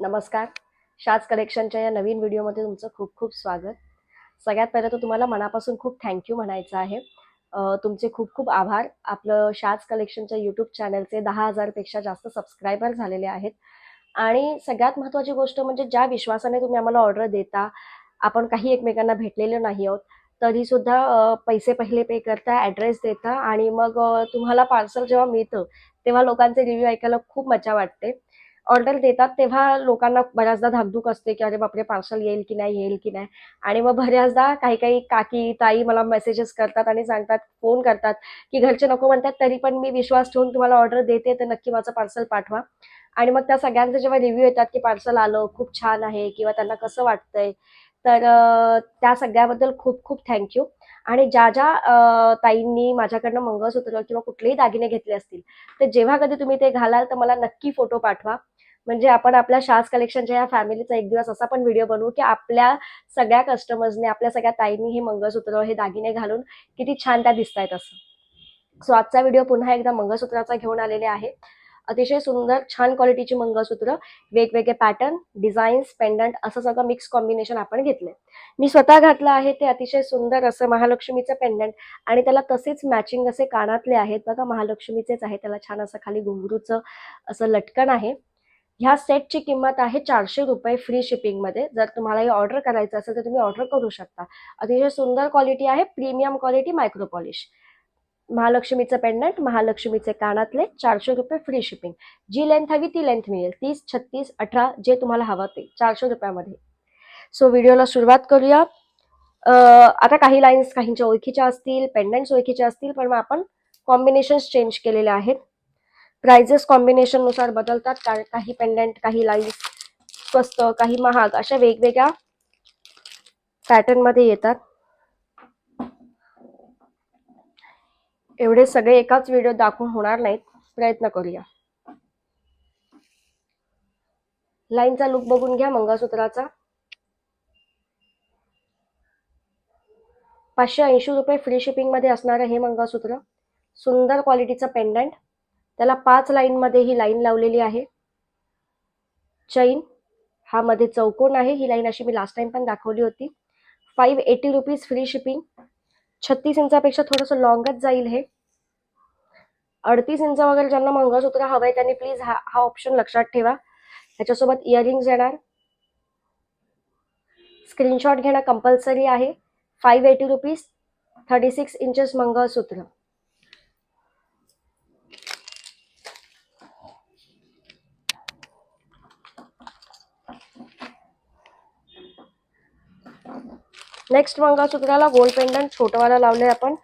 नमस्कार. शाज कलेक्शनच्या या नवीन व्हिडिओमध्ये तुमचं खूप खूप स्वागत. सगळ्यात पहिलं तर तुम्हाला मनापासून खूप थँक्यू म्हणायचं आहे. तुमचे खूप खूप आभार. आपलं शाज कलेक्शनच्या यूट्यूब चॅनलचे दहा हजारपेक्षा जास्त सबस्क्रायबर झालेले आहेत. आणि सगळ्यात महत्त्वाची गोष्ट म्हणजे ज्या विश्वासाने तुम्ही आम्हाला ऑर्डर देता आपण काही एकमेकांना भेटलेलो नाही आहोत तरीसुद्धा पैसे पहिले पे करता ॲड्रेस देता आणि मग तुम्हाला पार्सल जेव्हा मिळतं तेव्हा लोकांचे रिव्ह्यू ऐकायला खूप मजा वाटते. ऑर्डर देतात तेव्हा लोकांना बऱ्याचदा धाकधूक असते की अरे बापरे पार्सल येईल की नाही येईल की नाही. आणि मग बऱ्याचदा काही काही काकी ताई मला मेसेजेस करतात आणि सांगतात फोन करतात की घरचे नको म्हणतात तरी पण मी विश्वास ठेवून तुम्हाला ऑर्डर देते तर नक्की माझं पार्सल पाठवा. आणि मग त्या सगळ्यांचे जेव्हा रिव्ह्यू येतात की पार्सल आलं खूप छान आहे किंवा त्यांना कसं वाटतंय तर त्या सगळ्याबद्दल खूप खूप थँक्यू आणि ज्या ज्या ताईंनी माझ्याकडनं मंगळसूत्र किंवा कुठलेही दागिने घेतले असतील तर जेव्हा कधी तुम्ही ते घालाल तर मला नक्की फोटो पाठवा. म्हणजे आपण आपल्या शाज कलेक्शनच्या या फॅमिलीचा एक दिवस असा पण व्हिडिओ बनवू की आपल्या सगळ्या कस्टमर्सने आपल्या सगळ्या ताईंनी हे मंगळसूत्र हे दागिने घालून किती छान त्या दिसत आहेत असं. सो आजचा व्हिडिओ पुन्हा एकदा मंगळसूत्राचा घेऊन आलेले आहे. अतिशय सुंदर छान क्वालिटीची मंगळसूत्र वेगवेगळे पॅटर्न डिझाईन्स पेंडंट असं सगळं मिक्स कॉम्बिनेशन आपण घेतलंय. मी स्वतः घातलं आहे ते अतिशय सुंदर असं महालक्ष्मीचं पेंडंट आणि त्याला तसेच मॅचिंग असे कानातले आहेत. बघा महालक्ष्मीचेच आहे. त्याला छान असं खाली घुंगरूचं असं लटकन आहे. ह्या सेटची किंमत आहे चारशे रुपये फ्री शिपिंगमध्ये जर तुम्हाला हे ऑर्डर करायचं असेल तर तुम्ही ऑर्डर करू शकता. अतिशय सुंदर क्वालिटी आहे प्रीमियम क्वालिटी मायक्रो पॉलिश महालक्ष्मीचं पेंडंट महालक्ष्मीचे कानातले चारशे रुपये फ्री शिपिंग जी लेंथ हवी ती लेंथ मिळेल. तीस छत्तीस अठरा जे तुम्हाला हवं ते चारशे रुपयामध्ये. सो व्हिडिओला सुरुवात करूया. आता काही लाईन्स काहींच्या ओळखीच्या असतील पेंडंट्स ओळखीच्या असतील पण मग आपण कॉम्बिनेशन्स चेंज केलेले आहेत. प्राइजेस कॉम्बिनेशननुसार बदलतात. काही पेंडंट काही लाईन्स स्वस्त काही महाग अशा वेगवेगळ्या पॅटर्नमध्ये येतात. एवढे सगळे एकाच व्हिडिओ दाखवून होणार नाहीत. प्रयत्न करूया. लाईनचा लुक बघून घ्या मंगळसूत्राचा. पाचशे ऐंशी रुपये फ्री शिपिंगमध्ये असणारं हे मंगळसूत्र. सुंदर क्वालिटीचं पेंडंट त्याला पाच लाईनमध्ये ही लाईन लावलेली आहे. चैन हा मध्ये चौकोन आहे. ही लाईन अशी मी लास्ट टाइम पण दाखवली होती. Five eighty rupees free shipping छत्तीस इंचापेक्षा थोडंसं लॉंगच जाईल हे. अडतीस इंच वगैरे ज्यांना मंगळसूत्र हवंय त्यांनी प्लीज हा हा ऑप्शन लक्षात ठेवा. त्याच्यासोबत इयरिंग्स येणार. स्क्रीनशॉट घेणं कंपल्सरी आहे. Five eighty rupees thirty six inches mangalsutra. Next मंगळसूत्राला gold pendant छोटवाला लावले आपण.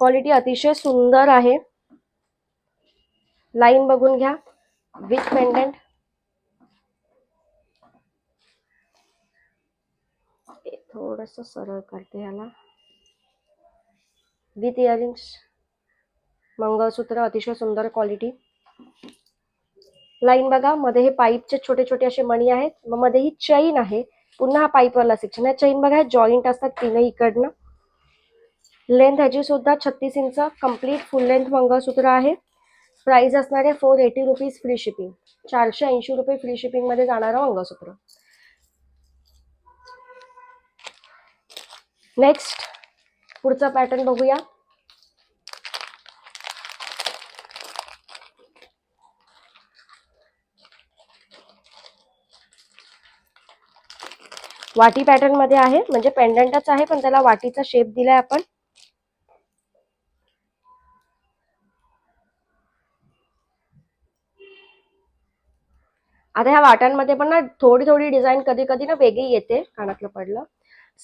क्वालिटी अतिशय सुंदर आहे. लाईन बघून घ्या. विथ पेंडंट थोडस सरळ करते याला. विथ इयरिंग्स मंगळसूत्र अतिशय सुंदर क्वालिटी लाईन बघा. मध्ये हे पाईपचे छोटे छोटे असे मणी आहेत. मग मध्ये ही चैन आहे. पुन्हा हा पाईपवाला सेक्शन आहे चैन बघा जॉईंट असतात तीनही इकडनं. लेंथ ह्याची सुद्धा छत्तीस inch complete full length mangalsutra आहे. प्राइस असणार आहे four eighty rupees free shipping चारशे ऐंशी रुपये फ्री शिपिंगमध्ये जाणारं मंगळसूत्र. नेक्स्ट पुढचा पॅटर्न बघूया. वाटी पॅटर्नमध्ये आहे म्हणजे पेंडंटच आहे पण त्याला वाटीचा शेप दिलाय आपण. आता ह्या वाट्यांमध्ये पण ना थोडी थोडी डिझाईन कधी कधी ना वेगळी येते कानातलं पडलं.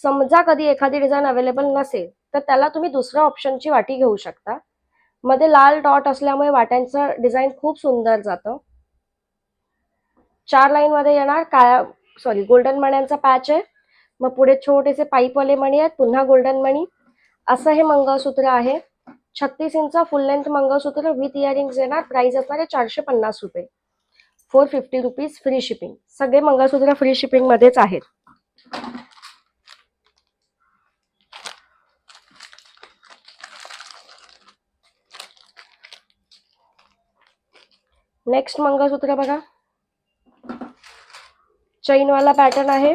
समजा कधी एखादी डिझाईन अवेलेबल नसेल तर त्याला तुम्ही दुसऱ्या ऑप्शनची वाटी घेऊ शकता. मध्ये लाल डॉट असल्यामुळे वाट्यांचं डिझाईन खूप सुंदर जातं. चार लाईन मध्ये येणार काळ्या सॉरी गोल्डन मण्यांचा पॅच आहे. मग पुढे छोटेसे पाईपवाले मणी आहेत पुन्हा गोल्डन मणी. असं हे मंगळसूत्र आहे. छत्तीस inch full length mangalsutra with earrings येणार. प्राइस असणार आहे चारशे पन्नास रुपये. Four fifty rupees free shipping सगळे मंगळसूत्र फ्री शिपिंग मध्येच आहेत. नेक्स्ट मंगळसूत्र बघा. चैनवाला पॅटर्न आहे.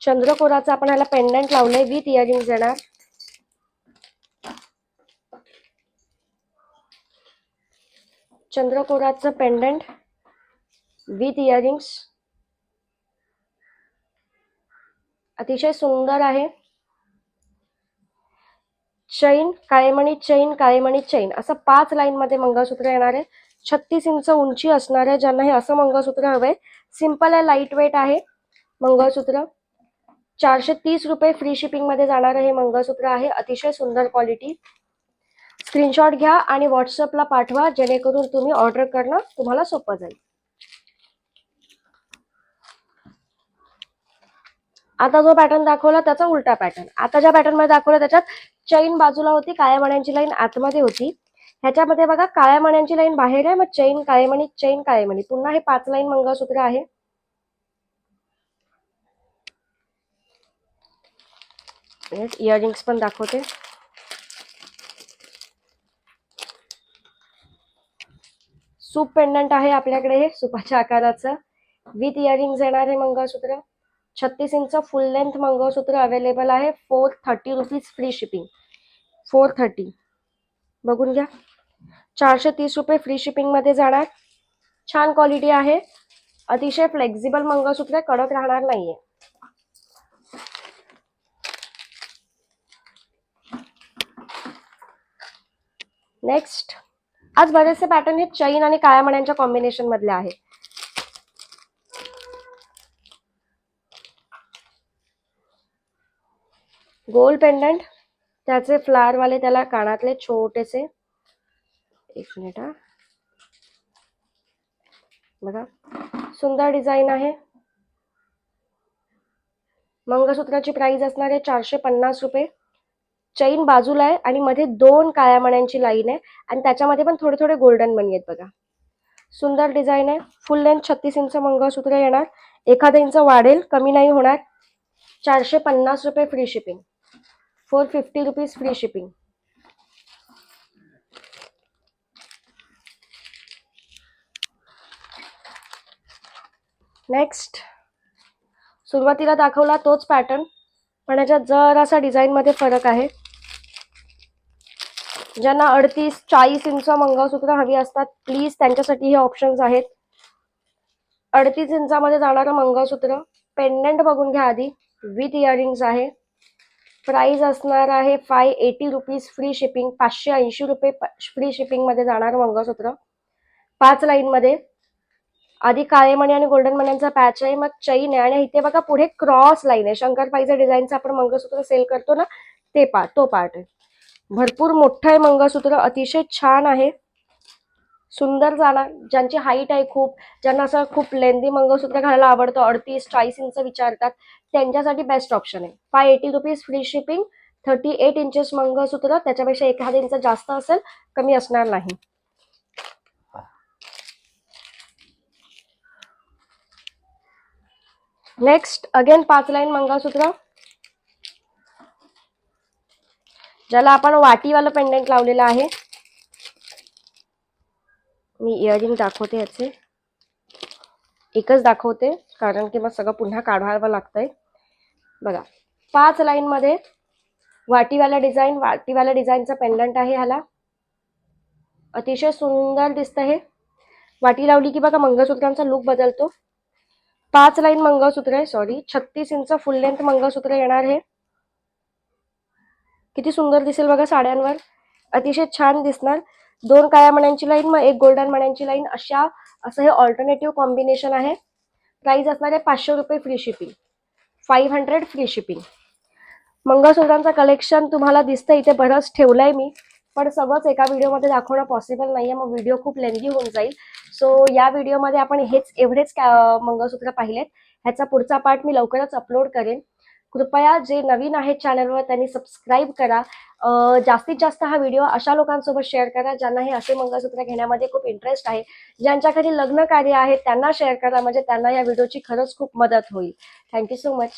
चंद्रकोराचा आपण ह्याला पेंडंट लावलंय विथ इयरिंग येणार. चंद्रकोराचं पेंडंट विथ इयरिंग्स अतिशय सुंदर आहे. चैन काळेमणी चैन काळेमणी चैन. असं पाच लाईन मध्ये मंगळसूत्र येणार आहे. छत्तीस इंच उंची असणार आहे ज्यांना हे असं मंगळसूत्र हवंय. सिंपल आहे लाइट वेट आहे. मंगळसूत्र. चारशे तीस रुपये फ्री शिपिंगमध्ये जाणार हे मंगळसूत्र आहे. अतिशय सुंदर क्वालिटी स्क्रीनशॉट घ्या आणि व्हॉट्सअपला पाठवा जेणेकरून तुम्ही ऑर्डर करणं तुम्हाला सोपं जाईल. आता जो पॅटर्न दाखवला त्याचा उलटा पॅटर्न आता ज्या पॅटर्नमध्ये दाखवला दाखवलं त्याच्यात चैन बाजूला होती काळ्या मण्यांची लाईन आतमध्ये होती. ह्याच्यामध्ये बघा काळ्या मण्यांची लाईन बाहेर आहे मग चैन काळेमणी चैन काळेमणी. पुन्हा हे पाच लाईन मंगळसूत्र आहे. इयरिंग्स पण दाखवते. सूप पेंडंट आहे आपल्याकडे हे सुपाच्या आकाराचं. विथ इयरिंग्स येणार आहे मंगळसूत्र. छत्तीस inch full length mangalsutra available आहे. Four thirty rupees free shipping four thirty बघून घ्या. चारशे तीस रुपये फ्री शिपिंगमध्ये जाणार. छान क्वालिटी आहे. अतिशय फ्लेक्झिबल मंगळसूत्र कडक राहणार नाहीये. नेक्स्ट आज बरेचसे पॅटर्न हे चैन आणि काळ्या मण्यांच्या कॉम्बिनेशन मधले आहे गोल पेंडंट त्याचे फ्लावर वाले त्याला कानातले छोटेसे एक मिनिट हा. बघा. सुंदर डिझाईन आहे. मंगळसूत्राची प्राइस असणार आहे चारशे पन्नास रुपये. चैन बाजूला आहे आणि मध्ये दोन काळ्या मण्यांची लाईन आहे आणि त्याच्यामध्ये पण थोडे थोडे गोल्डन मणी आहेत बघा. सुंदर डिझाईन आहे. फुल लेंथ छत्तीस इंच मंगळसूत्र येणार. एखादा इंच वाढेल कमी नाही होणार. चारशे पन्नास रुपये free shipping. Four fifty rupees free shipping. Next सुरुवातीला दाखवला तोच पॅटर्न पण याच्यात जरासा डिझाईनमध्ये फरक आहे. ज्यांना अडतीस चाळीस इंच मंगळसूत्र हवी असतात प्लीज त्यांच्यासाठी हे ऑप्शन्स आहेत. अडतीस इंचामध्ये जाणारं मंगळसूत्र पेंडंट बघून घ्या आधी विथ इयरिंग्स आहे. प्राईज असणार आहे five eighty rupees free shipping पाचशे ऐंशी रुपये फ्री शिपिंगमध्ये जाणारं मंगळसूत्र. पाच लाईनमध्ये आधी काळे मणी आणि गोल्डन मण्यांचा पॅच आहे मग चैन आहे. आणि इथे बघा पुढे क्रॉस लाईन आहे. शंकरपाईचा डिझाईनचं आपण मंगळसूत्र सेल करतो ना ते पार्ट तो पार्ट आहे. भरपूर मोठं आहे मंगळसूत्र अतिशय छान आहे. सुंदर जाणार. ज्यांची हाईट आहे खूप ज्यांना असं खूप लेंदी मंगळसूत्र घालायला आवडतं अडतीस चाळीस इंच विचारतात त्यांच्यासाठी बेस्ट ऑप्शन आहे. Five eighty rupees free shipping thirty eight inches mangalsutra त्याच्यापेक्षा एखादा इंच जास्त असेल कमी असणार नाही. नेक्स्ट अगेन पाच लाईन मंगळसूत्र. ज्याला आपण वाटीवालं पेंडंट लावलेलं आहे. मी इयरिंग दाखवते याचे. एकच दाखवते कारण की मग सगळं पुन्हा काढावं लागतंय. बघा पाच लाईनमध्ये वाटीवाला डिझाईन वाटीवाल्या डिझाईनचा पेंडंट आहे ह्याला. अतिशय सुंदर दिसतं हे. वाटी लावली की बघा मंगळसूत्रांचा लुक बदलतो. पाच लाईन मंगळसूत्र आहे सॉरी छत्तीस इंच फुल लेंथ मंगळसूत्र येणार हे किती सुंदर दिसेल बघा साड्यांवर. अतिशय छान दिसणार. दोन काळ्या मण्यांची लाईन मग एक गोल्डन मण्यांची लाईन अशा असं हे ऑल्टरनेटिव्ह कॉम्बिनेशन आहे. प्राइस असणार आहे पाचशे रुपये free shipping five hundred free shipping मंगळसूत्रांचं collection तुम्हाला दिसतं इथे बरंच ठेवलंय मी. पण सगळंच एका व्हिडिओमध्ये दाखवणं पॉसिबल नाहीये. मग व्हिडिओ खूप लेंदी होऊन जाईल. सो या व्हिडिओमध्ये आपण हेच एवढेच मंगळसूत्र पाहिलेत. ह्याचा पुढचा पार्ट मी लवकरच अपलोड करेन. कृपया जे नवीन आहेत चॅनलवर त्यांनी सबस्क्राईब करा. जास्तीत जास्त हा व्हिडिओ अशा लोकांसोबत शेअर करा ज्यांना हे असे मंगळसूत्र घेण्यामध्ये खूप इंटरेस्ट आहे. ज्यांच्या घरी लग्न कार्य आहे त्यांना शेअर करा म्हणजे त्यांना या व्हिडिओची खरंच खूप मदत होईल. Thank you so much